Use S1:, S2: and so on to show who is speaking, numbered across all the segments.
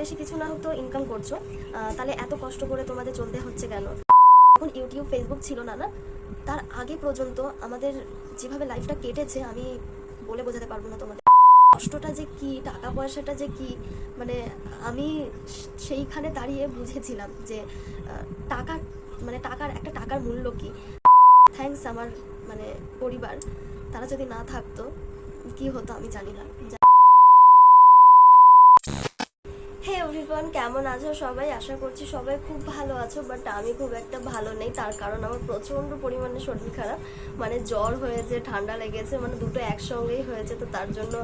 S1: বেশি কিছু না হোক তো ইনকাম করছ তাহলে এত কষ্ট করে তোমাদের চলতে হচ্ছে কেন? এখন ইউটিউব ফেসবুক ছিল না না, তার আগে পর্যন্ত আমাদের যেভাবে লাইফটা কেটেছে, আমি বলে বোঝাতে পারব না তোমাদের। কষ্টটা যে কি টাকা পয়সাটা যে কি মানে আমি সেইখানে দাঁড়িয়ে বুঝেছিলাম যে টাকা মানে টাকার একটা টাকার মূল্য কি। থ্যাঙ্কস আমার মানে পরিবার, তারা যদি না থাকতো, কি হতো আমি জানি না। Hey, এভরিওয়ান কেমন আছো সবাই? আশা করছি সবাই খুব ভালো আছো বাট আমি খুব একটা ভালো নেই। তার কারণ আমার প্রচণ্ড পরিমাণে শরীর খারাপ। মানে জ্বর হয়েছে, ঠান্ডা লেগেছে মানে দুটো একসঙ্গেই হয়েছে, তো তার জন্য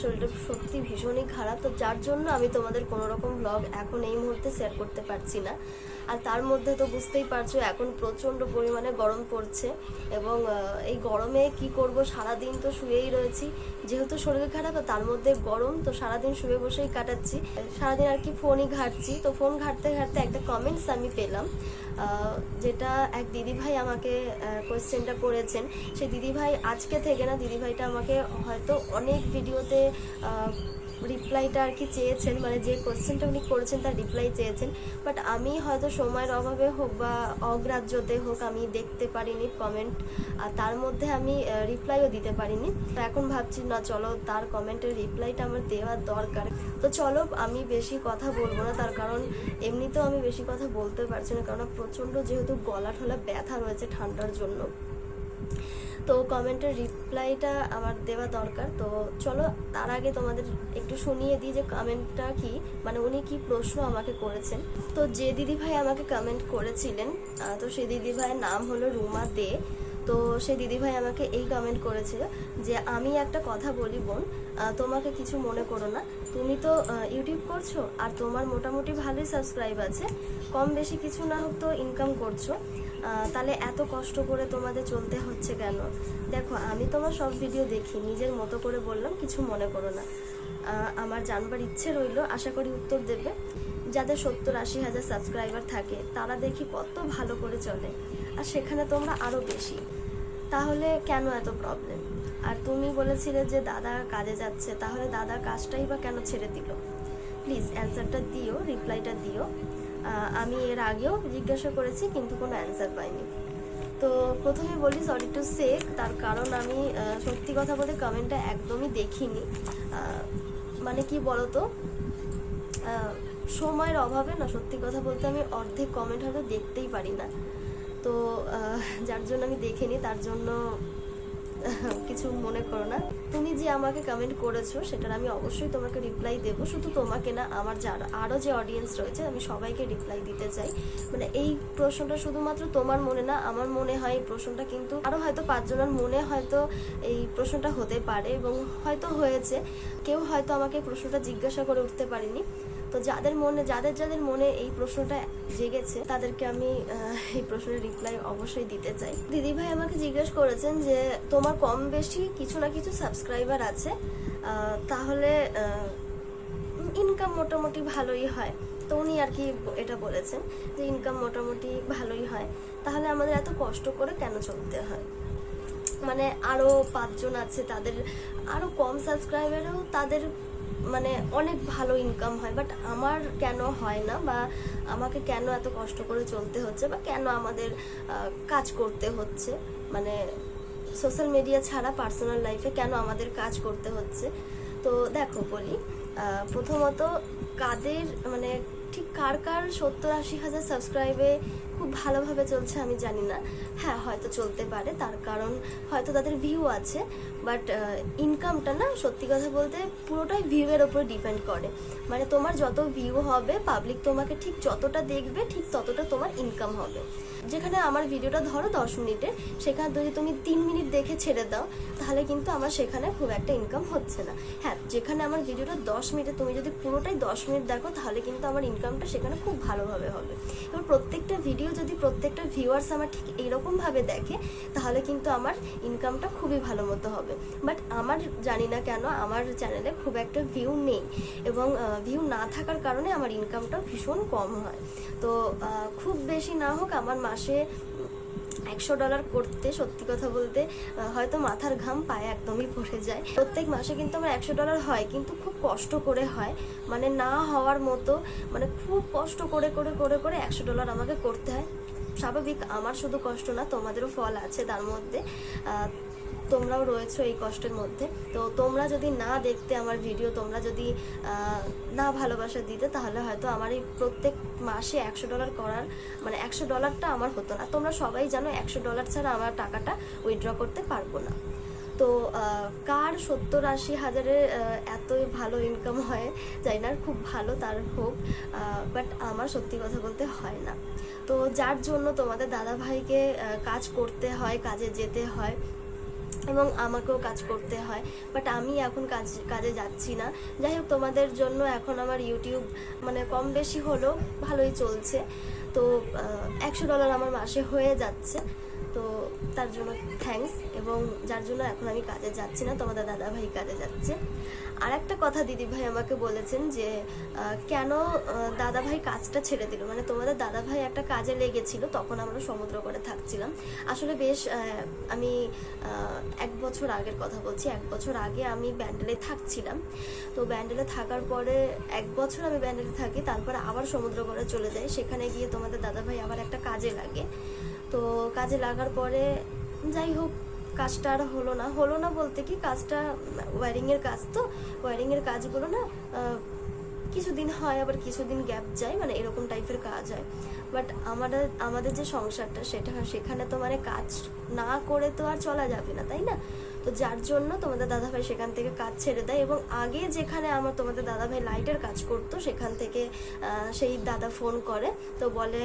S1: শরীরটা সত্যি ভীষণই খারাপ। তো যার জন্য আমি তোমাদের কোনো রকম ব্লগ এখন এই মুহূর্তে শেয়ার করতে পারছি না। আর তার মধ্যে তো বুঝতেই পারছ, এখন প্রচণ্ড পরিমাণে গরম পড়ছে এবং এই গরমে কি করব? সারাদিন তো শুয়েই রয়েছি। যেহেতু শরীর খারাপ তার মধ্যে গরম, তো সারাদিন শুয়ে বসেই কাটাচ্ছি। সারাদিন আর কি ফোনই ঘাটছি। তো ফোন ঘাটতে ঘাটতে একটা কমেন্টস আমি পেলাম যেটা এক দিদিভাই আমাকে কোয়েশ্চেনটা করেছেন। সেই দিদিভাই আজকে থেকে না, দিদিভাইটা আমাকে হয়তো অনেক ভিডিওতে রিপ্লাইটা আর কি চেয়েছেন মানে যে কোশ্চেনটা উনি করেছেন তার রিপ্লাই চেয়েছেন। বাট আমি হয়তো সময়ের অভাবে হোক বা অগ্রাহ্যতে হোক আমি দেখতে পারিনি কমেন্ট আর তার মধ্যে আমি রিপ্লাইও দিতে পারিনি। তো এখন ভাবছি, না, চলো তার কমেন্টের রিপ্লাইটা আমার দেওয়ার দরকার। তো চলো, আমি বেশি কথা বলব না, তার কারণ এমনিতেও আমি বেশি কথা বলতে পারছি না কারণ প্রচণ্ড যেহেতু গলা ঠলা ব্যথা রয়েছে ঠান্ডার জন্য। তো কমেন্টের রিপ্লাইটা আমার দেওয়া দরকার। তো চলো, তার আগে তোমাদের একটু শুনিয়ে দিই যে কমেন্টটা কি মানে উনি কি প্রশ্ন আমাকে করেছেন। তো যে দিদিভাই আমাকে কমেন্ট করেছিলেন তো সেই দিদিভাইয়ের নাম হলো রুমা দে। তো সেই দিদিভাই আমাকে এই কমেন্ট করেছিল যে, আমি একটা কথা বলি বোন তোমাকে কিছু মনে করো না। তুমি তো ইউটিউব করছ, আর তোমার মোটামুটি ভালোই সাবস্ক্রাইব আছে। কম বেশি কিছু না হোক তো ইনকাম করছ। তাহলে এত কষ্ট করে তোমাদের চলতে হচ্ছে কেন? দেখো, আমি তোমার সব ভিডিও দেখি, নিজের মতো করে বললাম, কিছু মনে করো না। আমার জানবার ইচ্ছে রইল, আশা করি উত্তর দেবে। যাদের সত্তর আশি হাজার সাবস্ক্রাইবার থাকে, তারা দেখি কত ভালো করে চলে। আর সেখানে তোমরা আরও বেশি। তাহলে কেন এত প্রবলেম আর তুমি বলেছিলে যে দাদা কাজে যাচ্ছে, তাহলে দাদা কাজটাই বা কেন ছেড়ে দিল? প্লিজ অ্যান্সারটা দিও রিপ্লাইটা দিও। আমি এর আগেও জিজ্ঞাসা করেছি, কিন্তু কোনো অ্যান্সার পাইনি। তো প্রথমে বলি সরি টু সে তার কারণ আমি সত্যি কথা বলতে কমেন্টটা একদমই দেখিনি। মানে কি বলতো? সময়ের অভাবে না, সত্যি কথা বলতে আমি অর্ধেক কমেন্ট হয়তো দেখতেই পারি না। তো যার জন্য আমি দেখিনি, তার জন্য কিছু মনে করো না। তুমি যে আমাকে কমেন্ট করেছ, সেটার আমি অবশ্যই তোমাকে রিপ্লাই দেবো। শুধু তোমাকে না, আমার যারা আরও যে অডিয়েন্স রয়েছে, আমি সবাইকে রিপ্লাই দিতে চাই। মানে এই প্রশ্নটা শুধুমাত্র তোমার মনে না, আমার মনে হয় এই প্রশ্নটা কিন্তু আরও হয়তো পাঁচজনের মনে হয়তো এই প্রশ্নটা হতে পারে এবং হয়তো হয়েছে। কেউ হয়তো আমাকে প্রশ্নটা জিজ্ঞাসা করে উঠতে পারেনি। তো যাদের মনে, যাদের যাদের মনে এই প্রশ্নটা জেগেছে, তাদেরকে আমি এই প্রশ্নের রিপ্লাই অবশ্যই দিতে চাই। দিদিভাই আমাকে জিজ্ঞেস করেছেন যে, তোমার কম বেশি কিছু না কিছু সাবস্ক্রাইবার আছে? তাহলে ইনকাম মোটামুটি ভালোই হয়। তো উনি আর কি এটা বলেছেন যে ইনকাম মোটামুটি ভালোই হয়। তাহলে আমাদের এত কষ্ট করে কেন চলতে হয়? মানে আরও পাঁচজন আছে, তাদের আরও কম সাবস্ক্রাইবারও তাদের মানে অনেক ভালো ইনকাম হয় বাট আমার কেন হয় না বা আমাকে কেন এত কষ্ট করে চলতে হচ্ছে বা কেন আমাদের কাজ করতে হচ্ছে? মানে সোশ্যাল মিডিয়া ছাড়া পার্সোনাল লাইফে কেন আমাদের কাজ করতে হচ্ছে? তো দেখো বলি প্রথমত কাদের মানে ঠিক কার কার সত্তর আশি হাজার সাবস্ক্রাইবে খুব ভালোভাবে চলছে আমি জানি না। হ্যাঁ হয়তো চলতে পারে, তার কারণ হয়তো তাদের ভিউ আছে বাট ইনকামটা না, সত্যি কথা বলতে পুরোটাই ভিউয়ের ওপর ডিপেন্ড করে। মানে তোমার যত ভিউ হবে পাবলিক তোমাকে ঠিক যতটা দেখবে, ঠিক ততটা তোমার ইনকাম হবে। যেখানে আমার ভিডিওটা ধরো দশ মিনিটের, সেখানে যদি তুমি তিন মিনিট দেখে ছেড়ে দাও, তাহলে কিন্তু আমার সেখানে খুব একটা ইনকাম হচ্ছে না। হ্যাঁ যেখানে আমার ভিডিওটা দশ মিনিটে, তুমি যদি পুরোটাই দশ মিনিট দেখো, তাহলে কিন্তু আমার ইনকামটা সেখানে খুব ভালোভাবে হবে। এবার প্রত্যেকটা ভিডিও যদি প্রত্যেকটা ভিউয়ার্স আমার ঠিক এইরকমভাবে দেখে, তাহলে কিন্তু আমার ইনকামটা খুবই ভালো মতো হবে। বাট আমার জানি না কেন, আমার চ্যানেলে খুব একটা ভিউ নেই এবং ভিউ না থাকার কারণে আমার ইনকামটা ভীষণ কম হয়। তো খুব বেশি না হোক, আমার মাসে একশো ডলার করতে, সত্যি কথা বলতে হয়তো মাথার ঘাম পায়ে একদমই পড়ে যায়। প্রত্যেক মাসে কিন্তু আমার একশো ডলার হয়, কিন্তু খুব কষ্ট করে হয়। মানে না হওয়ার মতো মানে খুব কষ্ট করে করে করে করে একশো ডলার আমাকে করতে হয়। স্বাভাবিক, আমার শুধু কষ্ট না, তোমাদেরও ফল আছে তার মধ্যে। তোমরাও রয়েছো এই কষ্টের মধ্যে। তো তোমরা যদি না দেখতে আমার ভিডিও তোমরা যদি না ভালোবাসা দিতে, তাহলে হয়তো আমার এই প্রত্যেক মাসে একশো ডলার করার মানে একশো ডলারটা আমার হতো না। তোমরা সবাই জানো একশো ডলার ছাড়া আমার টাকাটা উইথড্র করতে পারব না। তো কার সত্তর আশি হাজারের এতই ভালো ইনকাম হয়, জানি না, খুব ভালো তার হোক বাট আমার সত্যি কথা বলতে হয় না। তো যার জন্য তোমাদের দাদা ভাইকে কাজ করতে হয়, কাজে যেতে হয় এবং আমাকেও কাজ করতে হয়। বাট আমি এখন কাজ, কাজে যাচ্ছি না। যাই হোক, তোমাদের জন্য এখন আমার ইউটিউব মানে কম বেশি হলেও ভালোই চলছে। তো একশো ডলার আমার মাসে হয়ে যাচ্ছে। তো তার জন্য থ্যাঙ্কস এবং যার জন্য এখন আমি কাজে যাচ্ছি না তোমাদের দাদা ভাই কাজে যাচ্ছে। আর একটা কথা দিদি ভাই আমাকে বলেছেন যে কেন দাদা ভাই কাজটা ছেড়ে দিল? মানে তোমাদের দাদা ভাই একটা কাজে লেগেছিল, তখন আমরা সমুদ্র করে থাকছিলাম। আসলে বেশ আমি এক বছর আগের কথা বলছি, এক বছর আগে আমি ব্যান্ডেলে থাকছিলাম। তো ব্যান্ডেলে থাকার পরে এক বছর আমি ব্যান্ডেলে থাকি, তারপরে আবার সমুদ্র করে চলে যাই। সেখানে গিয়ে তোমাদের দাদা ভাই আবার একটা কাজে লাগে। তো কাজে লাগার পরে যাই হোক, কাজটা আর হলো না। হলো না বলতে কি, কাজটা ওয়ারিংয়ের কাজ তো। ওয়ারিংয়ের কাজগুলো না কিছু কিছুদিন হয়, আবার কিছুদিন গ্যাপ যায় মানে এরকম টাইপের কাজ হয়। বাট আমাদের আমাদের যে সংসারটা, সেটা সেখানে তো মানে কাজ না করে তো আর চলা যাবে না, তাই না? তো যার জন্য তোমাদের দাদাভাই সেখান থেকে কাজ ছেড়ে দেয় এবং আগে যেখানে আমার তোমাদের দাদাভাই লাইটের কাজ করতো, সেখান থেকে সেই দাদা ফোন করে, তো বলে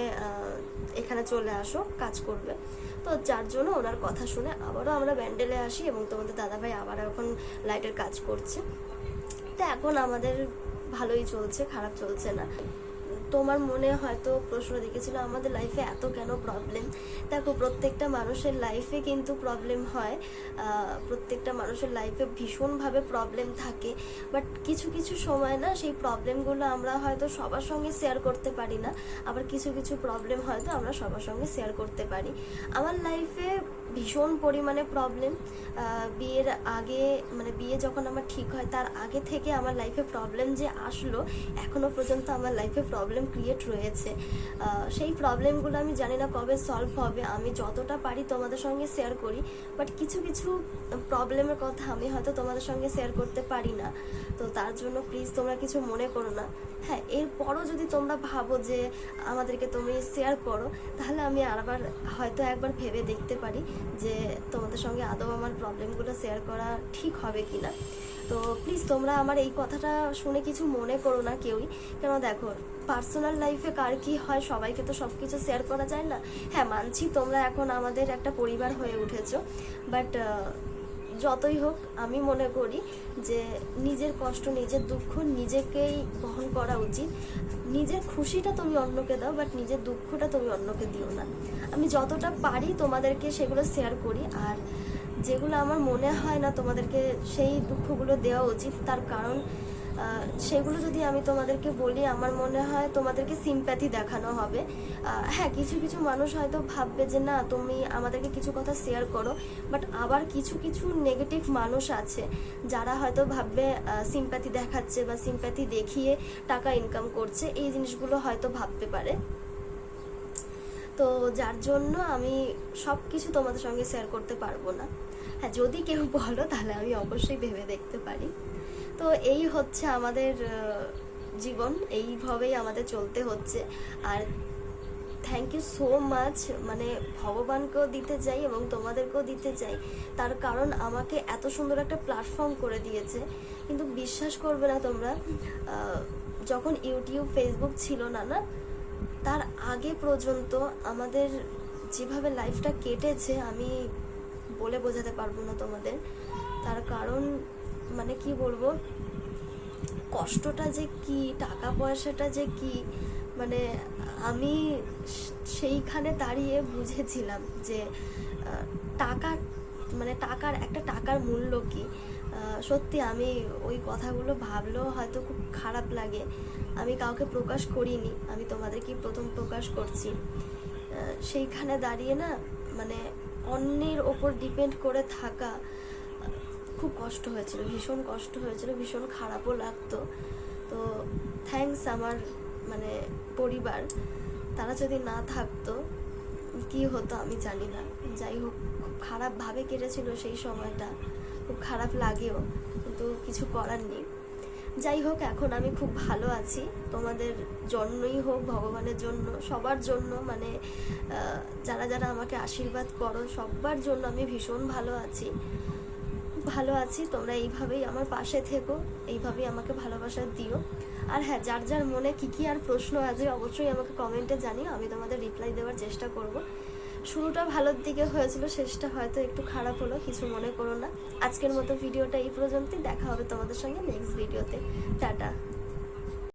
S1: এখানে চলে আসো, কাজ করবে। তো যার জন্য ওনার কথা শুনে আবারও আমরা ব্যান্ডেলে আসি এবং তোমাদের দাদাভাই আবার এখন লাইটের কাজ করছে। তো এখন আমাদের ভালোই চলছে, খারাপ চলছে না। তোমার মনে হয়তো প্রশ্ন দেখেছিল, আমাদের লাইফে এত কেন প্রবলেম দেখো, প্রত্যেকটা মানুষের লাইফে কিন্তু প্রবলেম হয়। প্রত্যেকটা মানুষের লাইফে ভীষণভাবে প্রবলেম থাকে। বাট কিছু কিছু সময় না, সেই প্রবলেমগুলো আমরা হয়তো সবার সঙ্গে শেয়ার করতে পারি না। আবার কিছু কিছু প্রবলেম হয়তো আমরা সবার সঙ্গে শেয়ার করতে পারি। আমার লাইফে ভীষণ পরিমাণে প্রবলেম বিয়ের আগে মানে বিয়ে যখন আমার ঠিক হয়, তার আগে থেকে আমার লাইফে প্রবলেম যে আসলো এখনও পর্যন্ত আমার লাইফে প্রবলেম ক্রিয়েট রয়েছে। সেই প্রবলেমগুলো আমি জানি না কবে সলভ হবে। আমি যতটা পারি তোমাদের সঙ্গে শেয়ার করি বাট কিছু কিছু প্রবলেমের কথা আমি হয়তো তোমাদের সঙ্গে শেয়ার করতে পারি না। তো তার জন্য প্লিজ তোমরা কিছু মনে করো না। হ্যাঁ এরপরও যদি তোমরা ভাবো যে আমাদেরকে তুমি শেয়ার করো, তাহলে আমি আবার হয়তো একবার ভেবে দেখতে পারি। যে তোমাদের সঙ্গে আদৌ আমার প্রবলেমগুলো শেয়ার করা ঠিক হবে কি না তো প্লিজ তোমরা আমার এই কথাটা শুনে কিছু মনে করো না কেউই। কেন দেখো পার্সোনাল লাইফে কার কি হয় সবাইকে তো সব কিছু শেয়ার করা যায় না। হ্যাঁ মানছি তোমরা এখন আমাদের একটা পরিবার হয়ে উঠেছো। বাট যতই হোক, আমি মনে করি যে নিজের কষ্ট, নিজের দুঃখ নিজেকেই বহন করা উচিত। নিজের খুশিটা তুমি অন্যকে দাও বাট নিজের দুঃখটা তুমি অন্যকে দিও না। আমি যতটা পারি তোমাদেরকে সেগুলো শেয়ার করি, আর যেগুলো আমার মনে হয় না তোমাদেরকে সেই দুঃখগুলো দেওয়া উচিত, তার কারণ সেগুলো যদি আমি তোমাদেরকে বলি, আমার মনে হয় তোমাদেরকে সিম্প্যাথি দেখানো হবে। হ্যাঁ কিছু কিছু মানুষ হয়তো ভাববে যে, না, তুমি আমাদেরকে কিছু কথা শেয়ার করো। বাট আবার কিছু কিছু নেগেটিভ মানুষ আছে, যারা হয়তো ভাববে সিম্প্যাথি দেখাচ্ছে বা সিম্প্যাথি দেখিয়ে টাকা ইনকাম করছে। এই জিনিসগুলো হয়তো ভাবতে পারে। তো যার জন্য আমি সব কিছু তোমাদের সঙ্গে শেয়ার করতে পারব না। হ্যাঁ যদি কেউ বলো, তাহলে আমি অবশ্যই ভেবে দেখতে পারি। তো এই হচ্ছে আমাদের জীবন। এইভাবেই আমাদের চলতে হচ্ছে। আর থ্যাংক ইউ সো মাচ মানে ভগবানকেও দিতে চাই এবং তোমাদেরকেও দিতে চাই। তার কারণ আমাকে এত সুন্দর একটা প্ল্যাটফর্ম করে দিয়েছে। কিন্তু বিশ্বাস করবে না তোমরা যখন ইউটিউব ফেসবুক ছিল না না, তার আগে পর্যন্ত আমাদের যেভাবে লাইফটা কেটেছে, আমি বলে বোঝাতে পারব না তোমাদের। তার কারণ মানে কি বলব, কষ্টটা যে কি টাকা পয়সাটা যে কি মানে আমি সেইখানে দাঁড়িয়ে বুঝেছিলাম যে টাকা মানে টাকার একটা টাকার মূল্য কি। সত্যি আমি ওই কথাগুলো ভাবলেও হয়তো খুব খারাপ লাগে। আমি কাউকে প্রকাশ করিনি, আমি তোমাদেরকে প্রথম প্রকাশ করছি। সেইখানে দাঁড়িয়ে না মানে অন্যের ওপর ডিপেন্ড করে থাকা খুব কষ্ট হয়েছিল, ভীষণ কষ্ট হয়েছিল, ভীষণ খারাপও লাগতো। তো থ্যাঙ্কস আমার মানে পরিবার, তারা যদি না থাকতো, কি হতো আমি জানি না। যাই হোক, খুব খারাপভাবে কেটেছিল সেই সময়টা, খুব খারাপ লাগেও, কিন্তু কিছু করার নেই। যাই হোক, এখন আমি খুব ভালো আছি, তোমাদের জন্যই হোক, ভগবানের জন্য, সবার জন্য মানে যারা যারা আমাকে আশীর্বাদ করো, সবার জন্য আমি ভীষণ ভালো আছি। ভালো আছি, তোমরা এইভাবেই আমার পাশে থেকো, এইভাবেই আমাকে ভালোবাসা দিও। আর হ্যাঁ যার যার মনে কী কী আর প্রশ্ন আছে, অবশ্যই আমাকে কমেন্টে জানিও, আমি তোমাদের রিপ্লাই দেওয়ার চেষ্টা করব। শুরুটা ভালোর দিকে হয়েছিল, শেষটা হয়তো একটু খারাপ হলো, কিছু মনে করো না। আজকের মতো ভিডিওটা এই পর্যন্তই, দেখা হবে তোমাদের সঙ্গে নেক্সট ভিডিওতে টাটা।